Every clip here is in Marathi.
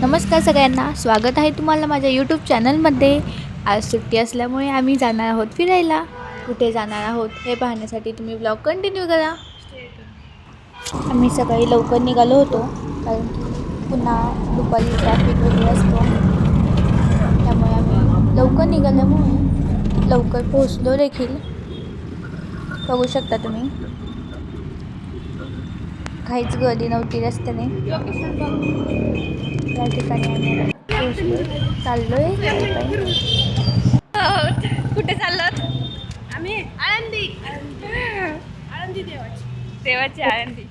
नमस्कार सगळ्यांना. स्वागत आहे तुम्हाला माझ्या यूट्यूब चॅनलमध्ये आज सुट्टी असल्यामुळे आम्ही जाणार आहोत फिरायला. कुठे जाणार आहोत हे पाहण्यासाठी तुम्ही ब्लॉग कंटिन्यू करा. आम्ही सकाळी लवकर निघालो होतो कारण की पुन्हा दुपारी ट्रॅफिक वगैरे असतो. त्यामुळे आम्ही लवकर निघाल्यामुळे लवकर पोहोचलो देखील. बघू शकता तुम्ही. काहीच गर्दी नव्हती रस्त्याने. या ठिकाणी आम्ही चाललोय. कुठे चाललात? आम्ही आळंदी. आळंदी देवाची. देवाची आळंदी.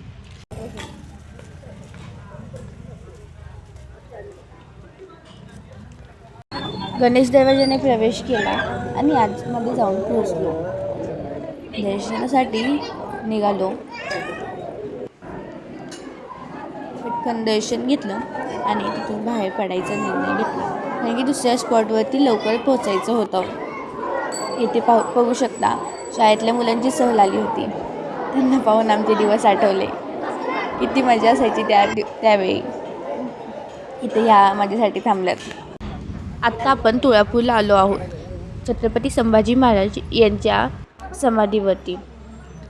गणेश दरवाजाने प्रवेश केला आणि आतमध्ये जाऊन पोहोचलो. दर्शनासाठी निघालो. पटकन घेतलं आणि तिथून बाहेर पडायचा निर्णय घेतला. कारण की दुसऱ्या स्पॉटवरती लवकर पोचायचं होतं. इथे पाहू बघू शकता शाळेतल्या मुलांची सहल आली होती. त्यांना पाहून आमचे दिवस आठवले. किती मजा असायची त्या त्यावेळी. इथे ह्या माझ्यासाठी थांबल्यात. आत्ता आपण तुळापूरला आलो आहोत. छत्रपती संभाजी महाराज यांच्या समाधीवरती.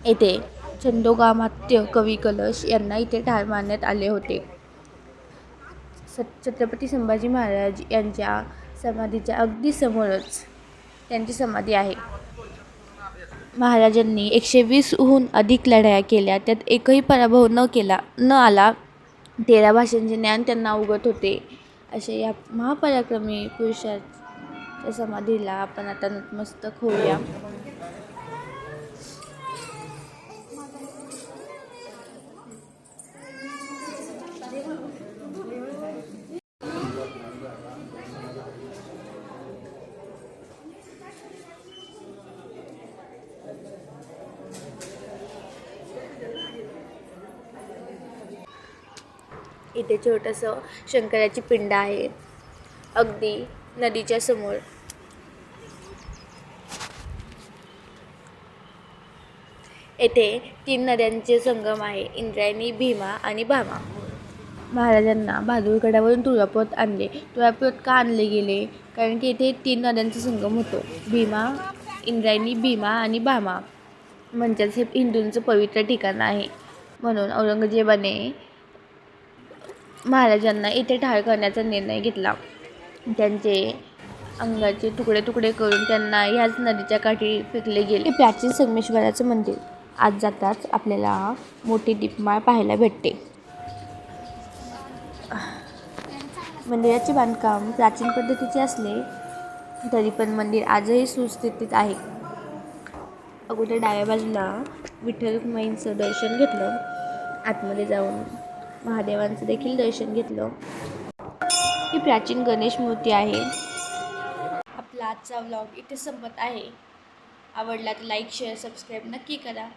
येथे छंदोगामात्य कवी कलश यांना इथे ठार मारण्यात आले होते. स छत्रपती संभाजी महाराज यांच्या समाधीच्या अगदी समोरच त्यांची समाधी आहे. महाराजांनी एकशे वीसहून अधिक लढाया केल्या त्यात एकही पराभव न केला न आला. तेरा भाषांचे ज्ञान त्यांना अवगत होते. असे या महापराक्रमी पुरुषाच्या समाधीला आपण आता नतमस्तक होऊया. इथे छोटंसं शंकराची पिंड आहे. अगदी नदीच्या समोर. येथे तीन नद्यांचे संगम आहे इंद्रायणी भीमा आणि भामा. महाराजांना भादुरगडावरून तुळापुरात आणले. तुळापुरात का आणले गेले? कारण की इथे तीन नद्यांचा संगम होतो. भीमा इंद्रायणी भीमा आणि भामा. म्हणजेच हे हिंदूंचं पवित्र ठिकाण आहे. म्हणून औरंगजेबाने महाराजांना इथे ठार करण्याचा निर्णय घेतला. त्यांचे अंगाचे तुकडे तुकडे करून त्यांना ह्याच नदीच्या काठी फेकले गेले. प्राचीन संगमेश्वराचं मंदिर. आज जाताच आपल्याला मोठी दीपमाळ पाहायला भेटते. मंदिराचे बांधकाम प्राचीन पद्धतीचे असले तरी पण मंदिर आजही सुस्थितीत आहे. अगोदर डाव्या बाजूला विठ्ठल रुक्माईंचं दर्शन घेतलं. आतमध्ये जाऊन महादेवांचं देखील दर्शन घेतलं. ही प्राचीन गणेश मूर्ती आहे. आपला आजचा व्लॉग इथे संपत आहे. आवडला तर लाईक शेअर सबस्क्राईब नक्की करा.